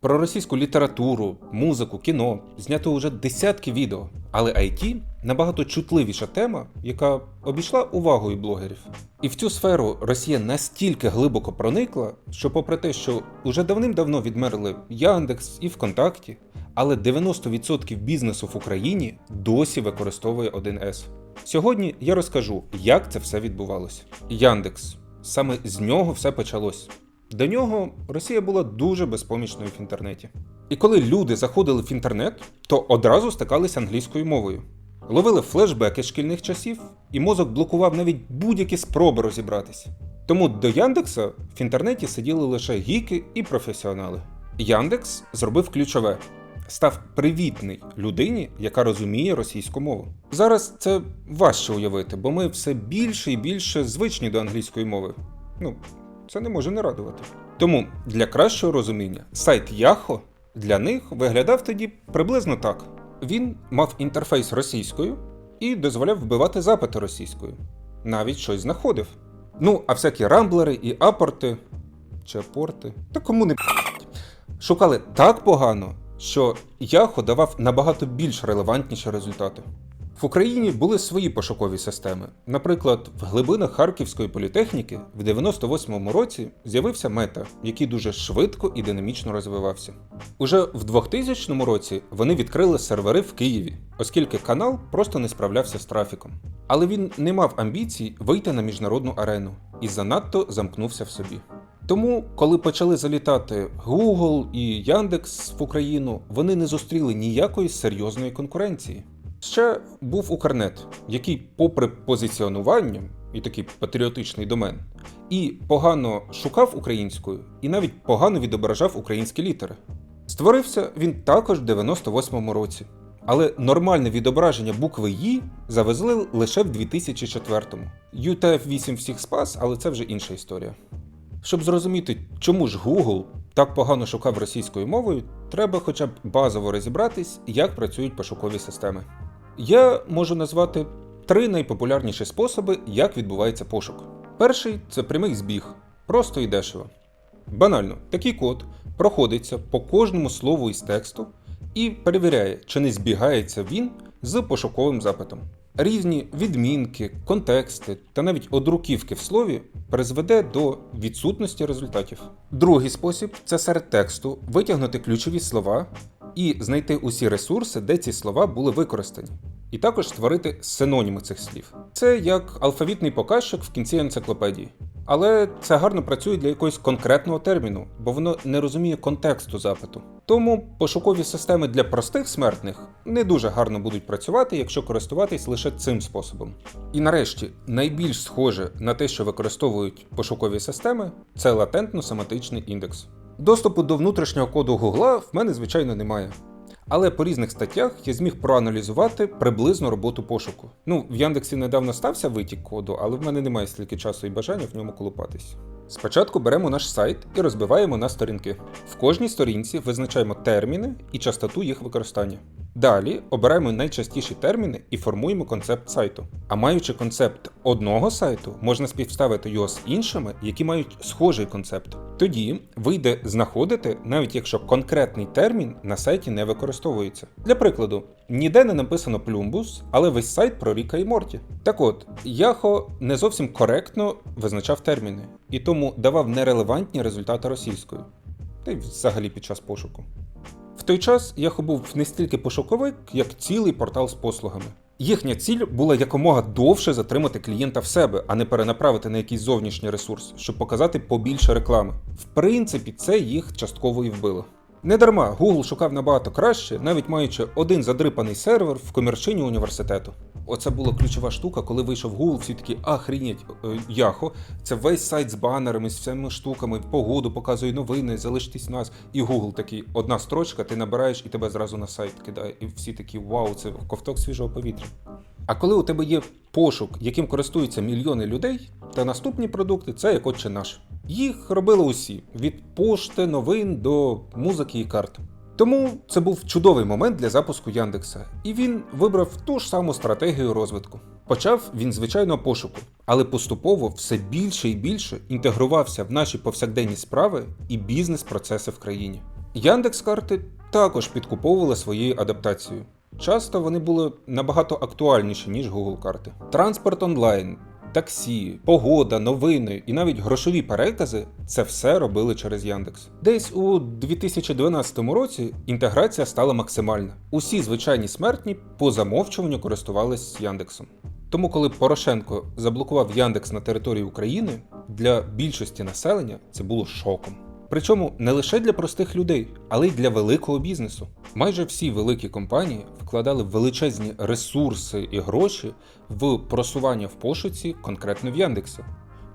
Про російську літературу, музику, кіно знято вже десятки відео, але IT набагато чутливіша тема, яка обійшла увагою блогерів. І в цю сферу Росія настільки глибоко проникла, що, попри те, що уже давним-давно відмерли Яндекс і ВКонтакті, але 90% бізнесу в Україні досі використовує 1С. Сьогодні я розкажу, як це все відбувалося. Яндекс. Саме з нього все почалось. До нього Росія була дуже безпомічною в інтернеті. І коли люди заходили в інтернет, то одразу стикалися англійською мовою. Ловили флешбеки шкільних часів, і мозок блокував навіть будь-які спроби розібратися. Тому до Яндекса в інтернеті сиділи лише гіки і професіонали. Яндекс зробив ключове: став привітний людині, яка розуміє російську мову. Зараз це важче уявити, бо ми все більше і більше звичні до англійської мови. Ну, це не може не радувати. Тому для кращого розуміння сайт Яхо для них виглядав тоді приблизно так: він мав інтерфейс російською і дозволяв вбивати запити російською. Навіть щось знаходив. Ну, а всякі рамблери і апорти чи апорти, та кому не шукали так погано, що Яхо давав набагато більш релевантніші результати. В Україні були свої пошукові системи. Наприклад, в глибинах Харківської політехніки в 98-му році з'явився мета, який дуже швидко і динамічно розвивався. Уже в 2000 році вони відкрили сервери в Києві, оскільки канал просто не справлявся з трафіком. Але він не мав амбіцій вийти на міжнародну арену і занадто замкнувся в собі. Тому, коли почали залітати Google і Яндекс в Україну, вони не зустріли ніякої серйозної конкуренції. Ще був Укрнет, який, попри позиціонування і такий патріотичний домен, і погано шукав українською, і навіть погано відображав українські літери. Створився він також в 98-му році. Але нормальне відображення букви «І» завезли лише в 2004-му. UTF-8 всіх спас, але це вже інша історія. Щоб зрозуміти, чому ж Google так погано шукав російською мовою, треба хоча б базово розібратись, як працюють пошукові системи. Я можу назвати три найпопулярніші способи, як відбувається пошук. Перший це прямий збіг, просто і дешево. Банально, такий код проходиться по кожному слову із тексту і перевіряє, чи не збігається він з пошуковим запитом. Різні відмінки, контексти та навіть одруківки в слові призведе до відсутності результатів. Другий спосіб це серед тексту витягнути ключові слова і знайти усі ресурси, де ці слова були використані. І також створити синоніми цих слів. Це як алфавітний показчик в кінці енциклопедії. Але це гарно працює для якогось конкретного терміну, бо воно не розуміє контексту запиту. Тому пошукові системи для простих смертних не дуже гарно будуть працювати, якщо користуватись лише цим способом. І нарешті, найбільш схоже на те, що використовують пошукові системи, це латентно-семантичний індекс. Доступу до внутрішнього коду Гугла в мене, звичайно, немає. Але по різних статтях я зміг проаналізувати приблизну роботу пошуку. Ну, в Яндексі недавно стався витік коду, але в мене немає стільки часу і бажання в ньому колупатись. Спочатку беремо наш сайт і розбиваємо на сторінки. В кожній сторінці визначаємо терміни і частоту їх використання. Далі обираємо найчастіші терміни і формуємо концепт сайту. А маючи концепт одного сайту, можна співставити його з іншими, які мають схожий концепт. Тоді вийде знаходити, навіть якщо конкретний термін на сайті не використовується. Для прикладу, ніде не написано плюмбус, але весь сайт про Ріка і Морті. Так от, Яхо не зовсім коректно визначав терміни і тому давав нерелевантні результати російською, та й взагалі під час пошуку. В той час Yahoo був не стільки пошуковик, як цілий портал з послугами. Їхня ціль була якомога довше затримати клієнта в себе, а не перенаправити на якийсь зовнішній ресурс, щоб показати побільше реклами. В принципі, це їх частково і вбило. Недарма Google шукав набагато краще, навіть маючи один задрипаний сервер в комірчині університету. Оце була ключова штука, коли вийшов Google, всі такі ахрінять Яхо. Це весь сайт з банерами, з всіми штуками, погоду показує новини, залиштесь в нас. І Google такий, одна строчка, ти набираєш і тебе зразу на сайт кидає. І всі такі вау, це ковток свіжого повітря. А коли у тебе є пошук, яким користуються мільйони людей, то наступні продукти це як отче наш. Їх робили усі: від пошти, новин до музики і карт. Тому це був чудовий момент для запуску Яндекса, і він вибрав ту ж саму стратегію розвитку. Почав він звичайного пошуку, але поступово все більше і більше інтегрувався в наші повсякденні справи і бізнес-процеси в країні. Яндекс карти також підкуповували своєю адаптацією. Часто вони були набагато актуальніші, ніж Google карти. Транспорт онлайн, таксі, погода, новини і навіть грошові перекази це все робили через Яндекс. Десь у 2012 році інтеграція стала максимальна. Усі звичайні смертні по замовчуванню користувались Яндексом. Тому, коли Порошенко заблокував Яндекс на території України, для більшості населення це було шоком. Причому не лише для простих людей, але й для великого бізнесу. Майже всі великі компанії вкладали величезні ресурси і гроші в просування в пошуці конкретно в Яндексі,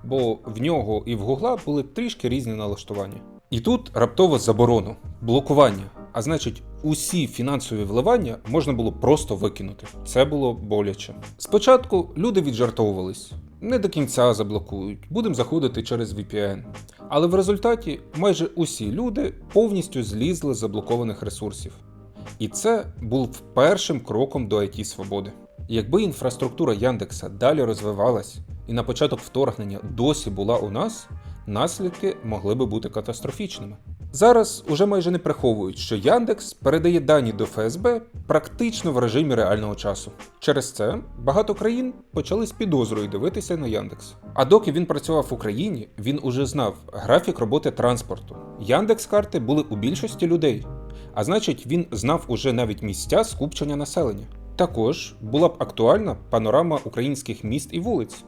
бо в нього і в Гугла були трішки різні налаштування. І тут раптово заборону, блокування. А значить, усі фінансові вливання можна було просто викинути. Це було боляче. Спочатку люди віджартовувались, не до кінця заблокують, будемо заходити через VPN. Але в результаті майже усі люди повністю злізли з заблокованих ресурсів. І це був першим кроком до it свободи. Якби інфраструктура Яндекса далі розвивалась і на початок вторгнення досі була у нас, наслідки могли би бути катастрофічними. Зараз уже майже не приховують, що Яндекс передає дані до ФСБ практично в режимі реального часу. Через це багато країн почали з підозрою дивитися на Яндекс. А доки він працював в Україні, він уже знав графік роботи транспорту. Яндекс карти були у більшості людей, а значить, він знав уже навіть місця скупчення населення. Також була б актуальна панорама українських міст і вулиць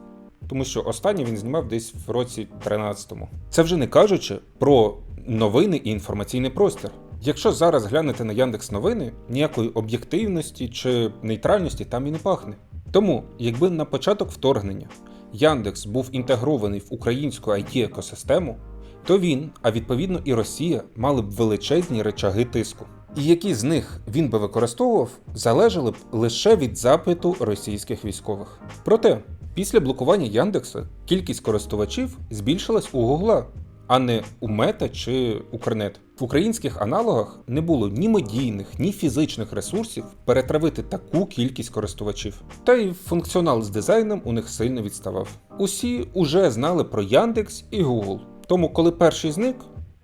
тому що останнє він знімав десь в році 13-му. Це вже не кажучи про новини і інформаційний простір. Якщо зараз глянете на Яндекс новини, ніякої об'єктивності чи нейтральності там і не пахне. Тому, якби на початок вторгнення Яндекс був інтегрований в українську it екосистему то він, а відповідно і Росія, мали б величезні речаги тиску. І які з них він би використовував, залежали б лише від запиту російських військових. Проте Після блокування Яндекса кількість користувачів збільшилась у Гугла, а не у Мета чи Укрнет. В українських аналогах не було ні медійних, ні фізичних ресурсів перетравити таку кількість користувачів. Та й функціонал з дизайном у них сильно відставав. Усі уже знали про Яндекс і Google. Тому, коли перший зник,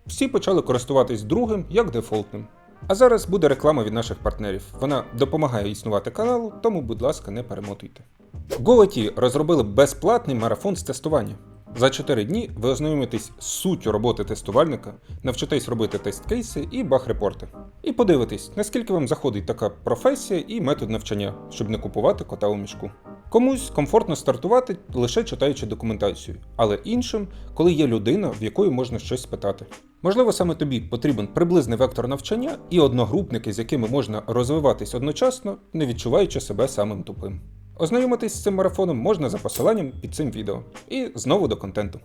всі почали користуватись другим як дефолтним. А зараз буде реклама від наших партнерів. Вона допомагає існувати каналу, тому, будь ласка, не перемотуйте. GoIT розробили безплатний марафон з тестування. За 4 дні ви ознайомитесь з суттю роботи тестувальника, навчитесь робити тест-кейси і баг-репорти. І подивитесь, наскільки вам заходить така професія і метод навчання, щоб не купувати кота у мішку. Комусь комфортно стартувати лише читаючи документацію, але іншим, коли є людина, в якої можна щось спитати. Можливо, саме тобі потрібен приблизний вектор навчання і одногрупники, з якими можна розвиватись одночасно, не відчуваючи себе самим тупим. Ознайомитись з цим марафоном можна за посиланням під цим відео. І знову до контенту.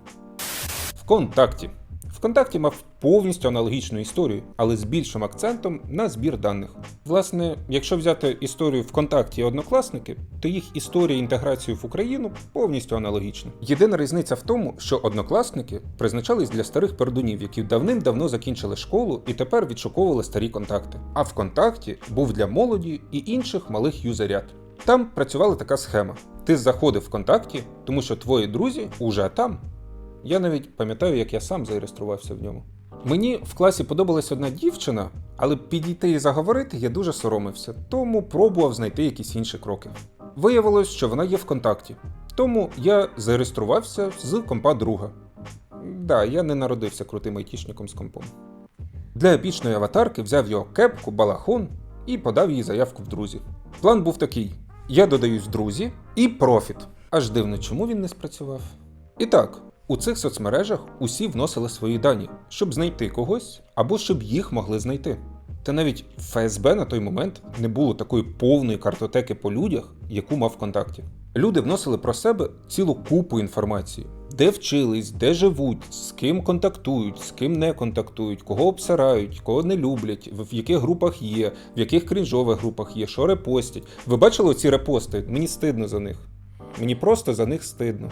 Вконтакті. Вконтакті мав повністю аналогічну історію, але з більшим акцентом на збір даних. Власне, якщо взяти історію ВКонтакті і однокласники, то їх історія інтеграції в Україну повністю аналогічна. Єдина різниця в тому, що однокласники призначались для старих пердунів, які давним-давно закінчили школу і тепер відшуковували старі контакти. А ВКонтакті був для молоді і інших малих юзерят. Там працювала така схема: ти заходив в контакті, тому що твої друзі уже там. Я навіть пам'ятаю, як я сам зареєструвався в ньому. Мені в класі подобалась одна дівчина, але підійти і заговорити я дуже соромився, тому пробував знайти якісь інші кроки. Виявилось, що вона є в контакті, тому я зареєструвався з компа друга. Да, я не народився крутим айтішником з компом. Для епічної аватарки взяв його кепку, балахон і подав їй заявку в друзі. План був такий: я додаюсь друзі і профіт. Аж дивно, чому він не спрацював. І так, у цих соцмережах усі вносили свої дані, щоб знайти когось або щоб їх могли знайти. Та навіть ФСБ на той момент не було такої повної картотеки по людях, яку мав ВКонтакті. Люди вносили про себе цілу купу інформації, де вчились, де живуть, з ким контактують, з ким не контактують, кого обсирають, кого не люблять, в яких групах є, в яких крінжових групах є, що репостять. Ви бачили ці репости? Мені стидно за них. Мені просто за них стидно.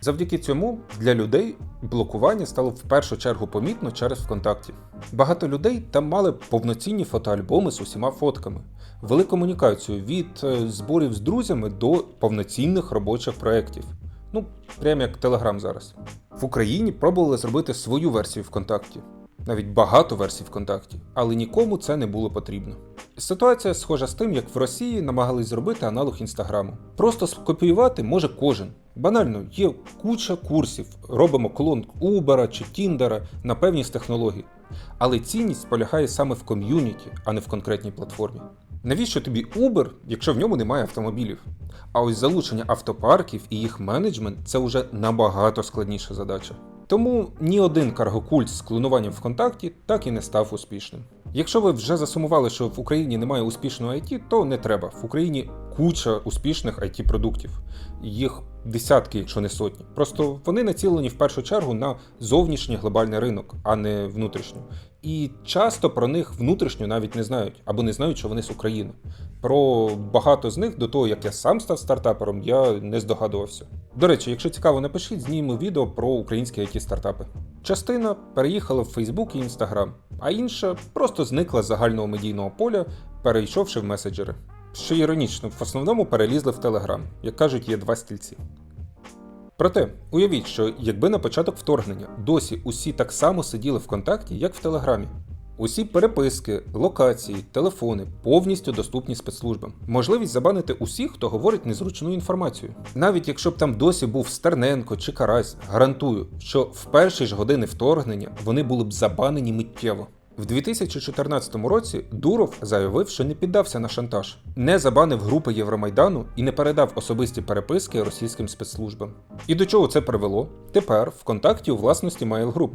Завдяки цьому для людей блокування стало в першу чергу помітно через ВКонтакті. Багато людей там мали повноцінні фотоальбоми з усіма фотками, вели комунікацію від е, зборів з друзями до повноцінних робочих проєктів. Ну, прямо як Телеграм зараз. В Україні пробували зробити свою версію ВКонтакті. навіть багато версій ВКонтакті, але нікому це не було потрібно. Ситуація схожа з тим, як в Росії намагались зробити аналог інстаграму. Просто скопіювати може кожен. Банально, є куча курсів, робимо клон Uber чи Тіндера на певні з технологій. Але цінність полягає саме в ком'юніті, а не в конкретній платформі. Навіщо тобі Uber, якщо в ньому немає автомобілів? А ось залучення автопарків і їх менеджмент це вже набагато складніша задача. Тому ні один каргокульт з клонуванням ВКонтакті так і не став успішним. Якщо ви вже засумували, що в Україні немає успішного IT, то не треба. В Україні куча успішних it продуктів Їх десятки, якщо не сотні. Просто вони націлені в першу чергу на зовнішній глобальний ринок, а не внутрішню. І часто про них внутрішньо навіть не знають або не знають, що вони з України. Про багато з них до того, як я сам став стартапером, я не здогадувався. До речі, якщо цікаво, напишіть знімемо відео про українські it стартапи. Частина переїхала в Facebook і Instagram, а інша просто зникла з загального медійного поля, перейшовши в меседжери. Що іронічно, в основному перелізли в Telegram, як кажуть, є два стільці. Проте, уявіть, що якби на початок вторгнення досі усі так само сиділи в контакті, як в Телеграмі. Усі переписки, локації, телефони повністю доступні спецслужбам. Можливість забанити усіх, хто говорить незручну інформацію. Навіть якщо б там досі був Стерненко чи Карась, гарантую, що в перші ж години вторгнення вони були б забанені миттєво. В 2014 році Дуров заявив, що не піддався на шантаж, не забанив групи Євромайдану і не передав особисті переписки російським спецслужбам. І до чого це привело? Тепер ВКонтакті у власності Group,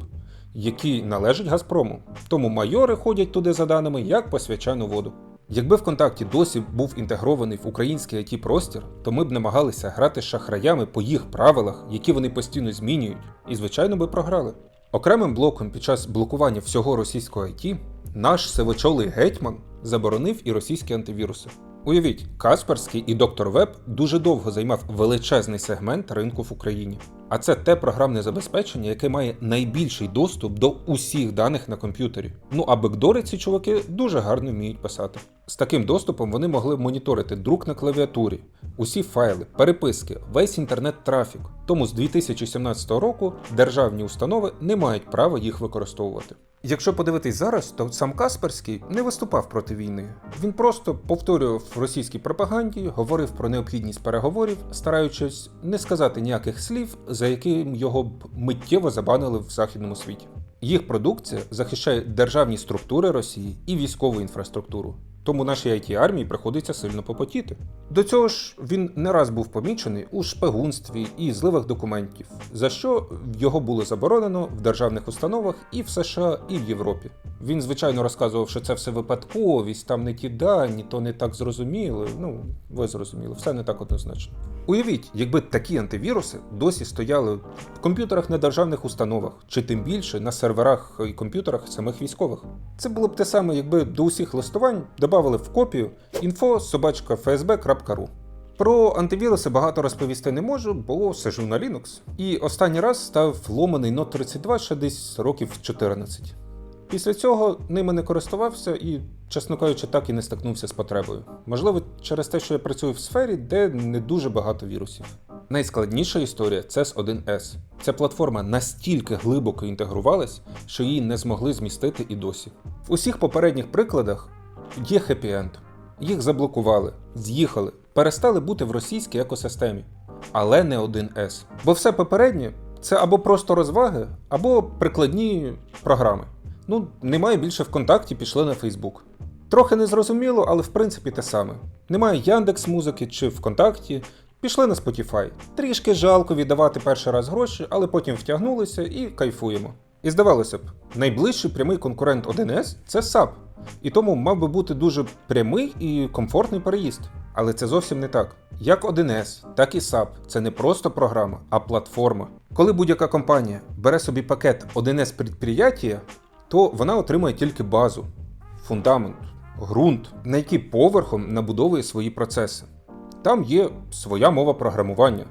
які належать Газпрому. Тому майори ходять туди за даними як по свячану воду. Якби ВКонтакті досі був інтегрований в український it простір, то ми б намагалися грати з шахраями по їх правилах, які вони постійно змінюють, і звичайно би програли. Окремим блоком під час блокування всього російського ІТ наш сивочолий гетьман заборонив і російські антивіруси. Уявіть, Касперський і доктор Веб дуже довго займав величезний сегмент ринку в Україні. А це те програмне забезпечення, яке має найбільший доступ до усіх даних на комп'ютері. Ну а бекдори ці чуваки дуже гарно вміють писати. З таким доступом вони могли моніторити друк на клавіатурі, усі файли, переписки, весь інтернет-трафік. Тому з 2017 року державні установи не мають права їх використовувати. Якщо подивитись зараз, то сам Касперський не виступав проти війни. Він просто повторював російській пропаганді, говорив про необхідність переговорів, стараючись не сказати ніяких слів, за яким його б миттєво забанили в західному світі. Їх продукція захищає державні структури Росії і військову інфраструктуру. Тому нашій it армії приходиться сильно попотіти. До цього ж він не раз був помічений у шпигунстві і зливах документів, за що його було заборонено в державних установах і в США, і в Європі. Він, звичайно, розказував, що це все випадковість, там не ті дані, то не так зрозуміли. Ну, ви зрозуміли, все не так однозначно. Уявіть, якби такі антивіруси досі стояли в комп'ютерах на державних установах, чи тим більше на серверах і комп'ютерах самих військових. Це було б те саме, якби до усіх листувань додавали в копію info.fsb.ru. Про антивіруси багато розповісти не можу, бо сижу на Linux. І останній раз став ломаний Note 32 ще десь років 14. Після цього ними не користувався і, чесно кажучи, так і не стикнувся з потребою. Можливо, через те, що я працюю в сфері, де не дуже багато вірусів. Найскладніша історія це с 1С. Ця платформа настільки глибоко інтегрувалась, що її не змогли змістити і досі. В усіх попередніх прикладах є хеппі-енд. Їх заблокували, з'їхали, перестали бути в російській екосистемі, але не 1С. Бо все попереднє це або просто розваги, або прикладні програми. Ну, немає більше ВКонтакті, пішли на Фейсбук. Трохи незрозуміло, але в принципі те саме. Немає Яндекс музики чи ВКонтакті, пішли на Spotify. Трішки жалко віддавати перший раз гроші, але потім втягнулися і кайфуємо. І здавалося б, найближчий прямий конкурент 1С це SAP. І тому мав би бути дуже прямий і комфортний переїзд. Але це зовсім не так. Як 1С, так і SAP – це не просто програма, а платформа. Коли будь-яка компанія бере собі пакет 1С предприятия, то вона отримує тільки базу, фундамент, ґрунт, на який поверхом набудовує свої процеси. Там є своя мова програмування.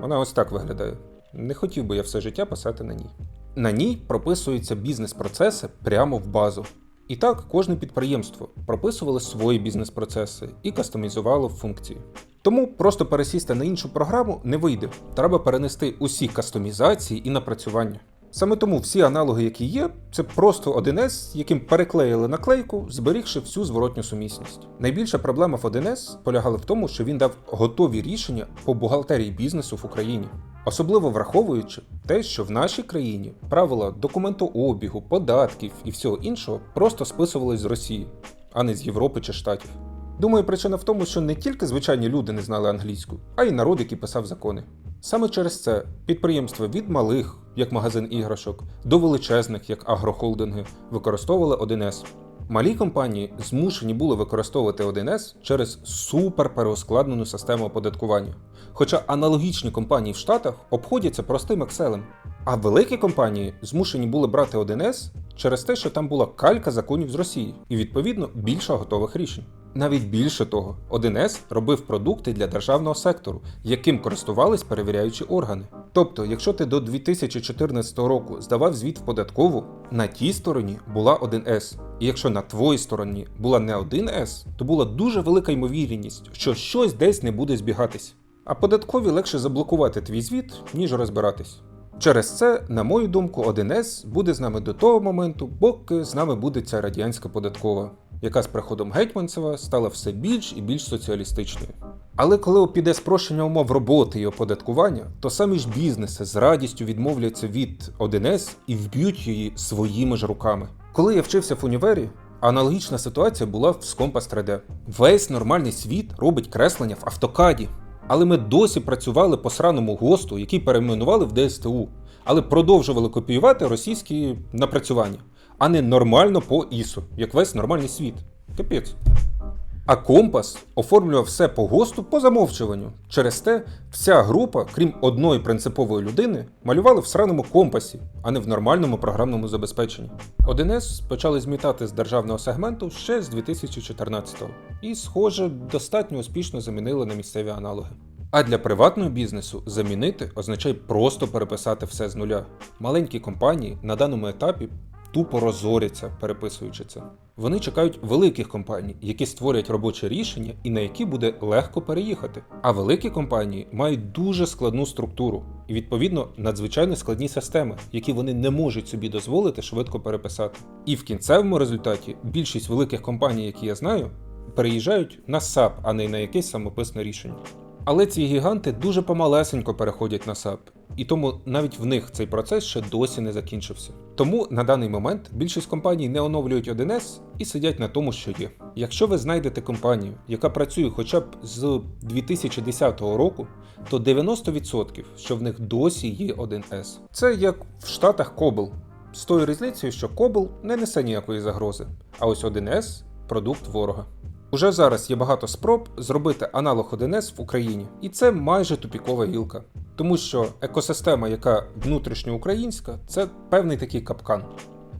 Вона ось так виглядає. Не хотів би я все життя писати на ній. На ній прописуються бізнес-процеси прямо в базу. І так кожне підприємство прописувало свої бізнес-процеси і кастомізувало функції. Тому просто пересісти на іншу програму не вийде. Треба перенести усі кастомізації і напрацювання. Саме тому всі аналоги, які є, це просто 1С, яким переклеїли наклейку, зберігши всю зворотню сумісність. Найбільша проблема в 1С полягала в тому, що він дав готові рішення по бухгалтерії бізнесу в Україні. Особливо враховуючи те, що в нашій країні правила документообігу, податків і всього іншого просто списувались з Росії, а не з Європи чи Штатів. Думаю, причина в тому, що не тільки звичайні люди не знали англійську, а й народ, який писав закони. Саме через це підприємства від малих, як магазин іграшок, до величезних, як агрохолдинги, використовували 1С. Малі компанії змушені були використовувати 1С через супер переускладнену систему оподаткування. Хоча аналогічні компанії в Штатах обходяться простим Excel. А великі компанії змушені були брати 1С через те, що там була калька законів з Росії і відповідно більше готових рішень. Навіть більше того, 1С робив продукти для державного сектору, яким користувались перевіряючі органи. Тобто, якщо ти до 2014 року здавав звіт в податкову, на тій стороні була 1С. І якщо на твоїй стороні була не 1С, то була дуже велика ймовірність, що щось десь не буде збігатись. А податкові легше заблокувати твій звіт, ніж розбиратись. Через це, на мою думку, 1С буде з нами до того моменту, поки з нами буде ця радянська податкова, яка з приходом Гетьманцева стала все більш і більш соціалістичною. Але коли піде спрощення умов роботи і оподаткування, то самі ж бізнеси з радістю відмовляться від 1С і вб'ють її своїми ж руками. Коли я вчився в універі, аналогічна ситуація була в Compass 3D. Весь нормальний світ робить креслення в автокаді. Але ми досі працювали по сраному ГОСТу, який перейменували в ДСТУ, але продовжували копіювати російські напрацювання, а не нормально по ІСу, як весь нормальний світ. Капець. А компас оформлював все по ГОСТу по замовчуванню. Через те вся група, крім одної принципової людини, малювали в сраному компасі, а не в нормальному програмному забезпеченні. 1С почали змітати з державного сегменту ще з 2014-го і, схоже, достатньо успішно замінили на місцеві аналоги. А для приватного бізнесу замінити означає просто переписати все з нуля. Маленькі компанії на даному етапі тупо розоряться, переписуючи це. Вони чекають великих компаній, які створять робоче рішення і на які буде легко переїхати. А великі компанії мають дуже складну структуру і, відповідно, надзвичайно складні системи, які вони не можуть собі дозволити швидко переписати. І в кінцевому результаті більшість великих компаній, які я знаю, переїжджають на SAP, а не на якесь самописне рішення. Але ці гіганти дуже помалесенько переходять на SAP, і тому навіть в них цей процес ще досі не закінчився. Тому на даний момент більшість компаній не оновлюють 1С і сидять на тому, що є. Якщо ви знайдете компанію, яка працює хоча б з 2010 року, то 90% що в них досі є 1С. Це як в Штатах Кобл. З тою різницею, що Кобл не несе ніякої загрози, а ось 1С продукт ворога. Уже зараз є багато спроб зробити аналог 1С в Україні, і це майже тупікова гілка. Тому що екосистема, яка внутрішньоукраїнська, це певний такий капкан.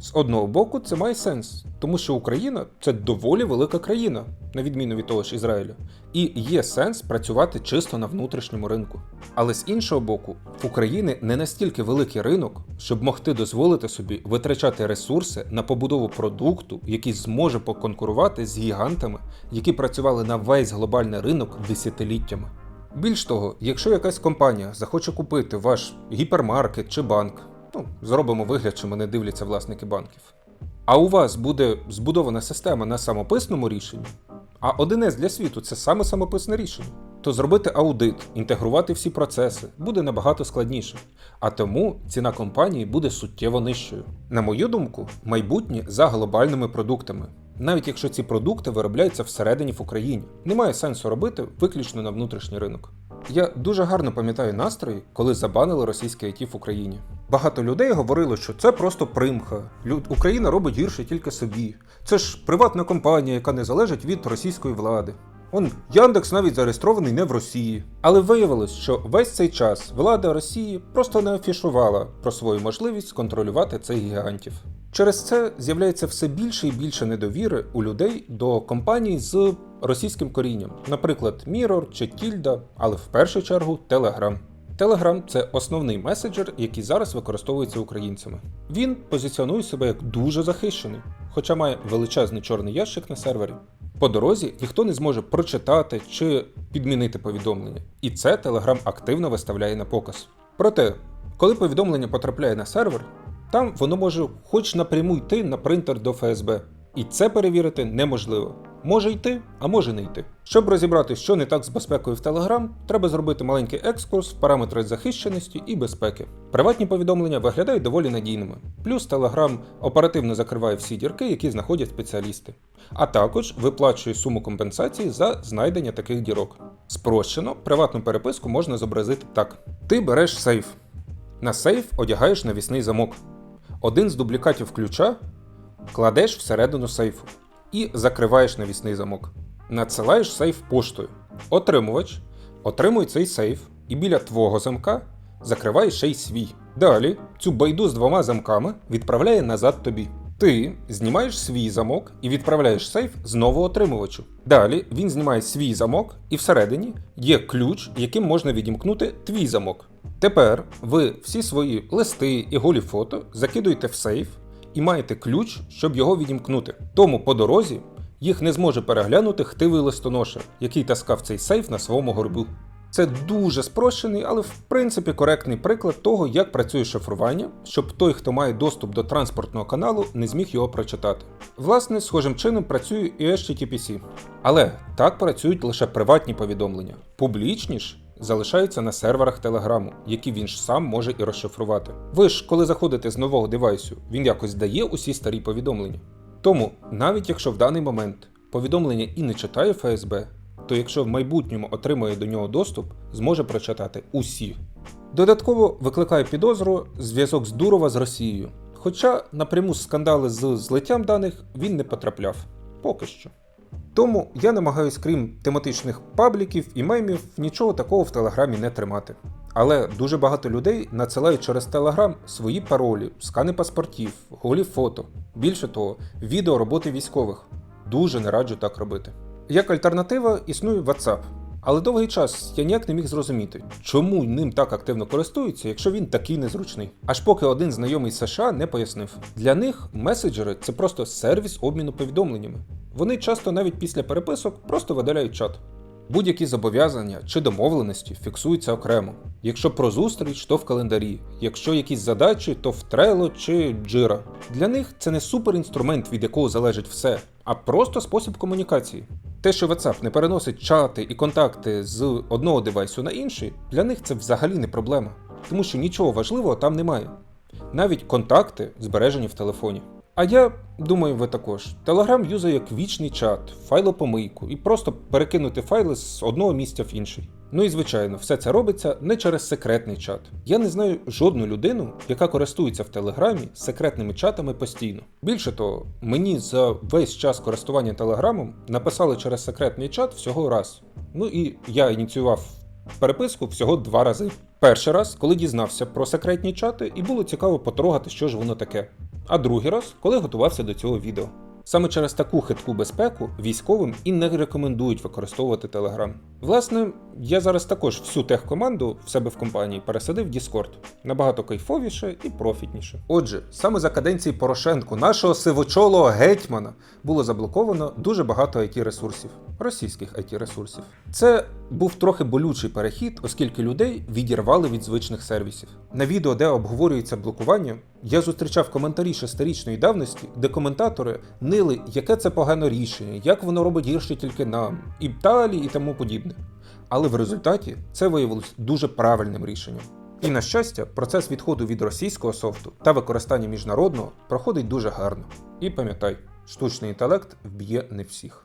З одного боку, це має сенс, тому що Україна це доволі велика країна, на відміну від того ж Ізраїля, і є сенс працювати чисто на внутрішньому ринку. Але з іншого боку, в Україні не настільки великий ринок, щоб могти дозволити собі витрачати ресурси на побудову продукту, який зможе поконкурувати з гігантами, які працювали на весь глобальний ринок десятиліттями. Більш того, якщо якась компанія захоче купити ваш гіпермаркет чи банк, ну, зробимо вигляд, що мене дивляться власники банків. А у вас буде збудована система на самописному рішенні, а 1С для світу це саме самописне рішення, то зробити аудит, інтегрувати всі процеси буде набагато складніше, а тому ціна компанії буде суттєво нижчою. На мою думку, майбутнє за глобальними продуктами. Навіть якщо ці продукти виробляються всередині в Україні, немає сенсу робити виключно на внутрішній ринок. Я дуже гарно пам'ятаю настрої, коли забанили російське IT в Україні. Багато людей говорили, що це просто примха. Лю- Україна робить гірше тільки собі. Це ж приватна компанія, яка не залежить від російської влади. Он Яндекс навіть зареєстрований не в Росії. Але виявилось, що весь цей час влада Росії просто не афішувала про свою можливість контролювати цих гігантів. Через це з'являється все більше і більше недовіри у людей до компаній з російським корінням, наприклад, Mirror чи Tilda, але в першу чергу Telegram. Telegram – це основний меседжер, який зараз використовується українцями. Він позиціонує себе як дуже захищений, хоча має величезний чорний ящик на сервері. По дорозі ніхто не зможе прочитати чи підмінити повідомлення, і це Telegram активно виставляє на показ. Проте, коли повідомлення потрапляє на сервер, Там воно може хоч напряму йти на принтер до ФСБ. І це перевірити неможливо. Може йти, а може не йти. Щоб розібрати, що не так з безпекою в Telegram, треба зробити маленький екскурс в параметри захищеності і безпеки. Приватні повідомлення виглядають доволі надійними. Плюс Telegram оперативно закриває всі дірки, які знаходять спеціалісти. А також виплачує суму компенсації за знайдення таких дірок. Спрощено, приватну переписку можна зобразити так: ти береш сейф. На сейф одягаєш навісний замок. Один з дублікатів ключа кладеш всередину сейфу і закриваєш навісний замок. Надсилаєш сейф поштою. Отримувач отримує цей сейф і біля твого замка закриває ще й свій. Далі цю байду з двома замками відправляє назад тобі. Ти знімаєш свій замок і відправляєш сейф знову отримувачу. Далі він знімає свій замок, і всередині є ключ, яким можна відімкнути твій замок. Тепер ви всі свої листи і голі фото закидуєте в сейф і маєте ключ, щоб його відімкнути. Тому по дорозі їх не зможе переглянути хтивий листоноша, який таскав цей сейф на своєму горбу. Це дуже спрощений, але в принципі коректний приклад того, як працює шифрування, щоб той, хто має доступ до транспортного каналу, не зміг його прочитати. Власне, схожим чином працює і HTTPC. Але так працюють лише приватні повідомлення. Публічні ж залишаються на серверах Телеграму, які він ж сам може і розшифрувати. Ви ж, коли заходите з нового девайсу, він якось дає усі старі повідомлення. Тому, навіть якщо в даний момент повідомлення і не читає ФСБ, то якщо в майбутньому отримає до нього доступ, зможе прочитати усі. Додатково викликає підозру зв'язок з Дурова з Росією. Хоча напряму скандали з злиттям даних він не потрапляв поки що. Тому я намагаюсь, крім тематичних пабліків і мемів, нічого такого в Телеграмі не тримати. Але дуже багато людей надсилають через Телеграм свої паролі, скани паспортів, голі фото. Більше того, відео роботи військових. Дуже не раджу так робити. Як альтернатива існує WhatsApp. Але довгий час я ніяк не міг зрозуміти, чому ним так активно користуються, якщо він такий незручний. Аж поки один знайомий США не пояснив. Для них меседжери це просто сервіс обміну повідомленнями. Вони часто навіть після переписок просто видаляють чат. Будь-які зобов'язання чи домовленості фіксуються окремо. Якщо про зустріч, то в календарі. Якщо якісь задачі, то в Trello чи Jira. Для них це не суперінструмент, від якого залежить все, а просто спосіб комунікації. Те, що WhatsApp не переносить чати і контакти з одного девайсу на інший, для них це взагалі не проблема, тому що нічого важливого там немає. Навіть контакти збережені в телефоні. А я думаю, ви також. Telegram юзає як вічний чат, файлопомийку і просто перекинути файли з одного місця в інший. Ну і звичайно, все це робиться не через секретний чат. Я не знаю жодну людину, яка користується в Телеграмі секретними чатами постійно. Більше того, мені за весь час користування Телеграмом написали через секретний чат всього раз. Ну і я ініціював переписку всього два рази. Перший раз, коли дізнався про секретні чати, і було цікаво потрогати, що ж воно таке. А другий раз, коли готувався до цього відео. Саме через таку хитку безпеку військовим і не рекомендують використовувати Telegram. Власне, я зараз також всю техкоманду в себе в компанії пересадив в Discord. Набагато кайфовіше і профітніше. Отже, саме за каденції Порошенко, нашого сивочолого гетьмана, було заблоковано дуже багато it ресурсів, російських it ресурсів. Це був трохи болючий перехід, оскільки людей відірвали від звичних сервісів. На відео, де обговорюється блокування, я зустрічав коментарі шестирічної давності, де коментатори нили, яке це погане рішення, як воно робить гірше тільки нам, і далі, і тому подібне. Але в результаті це виявилось дуже правильним рішенням. І на щастя, процес відходу від російського софту та використання міжнародного проходить дуже гарно. І пам'ятай, штучний інтелект вб'є не всіх.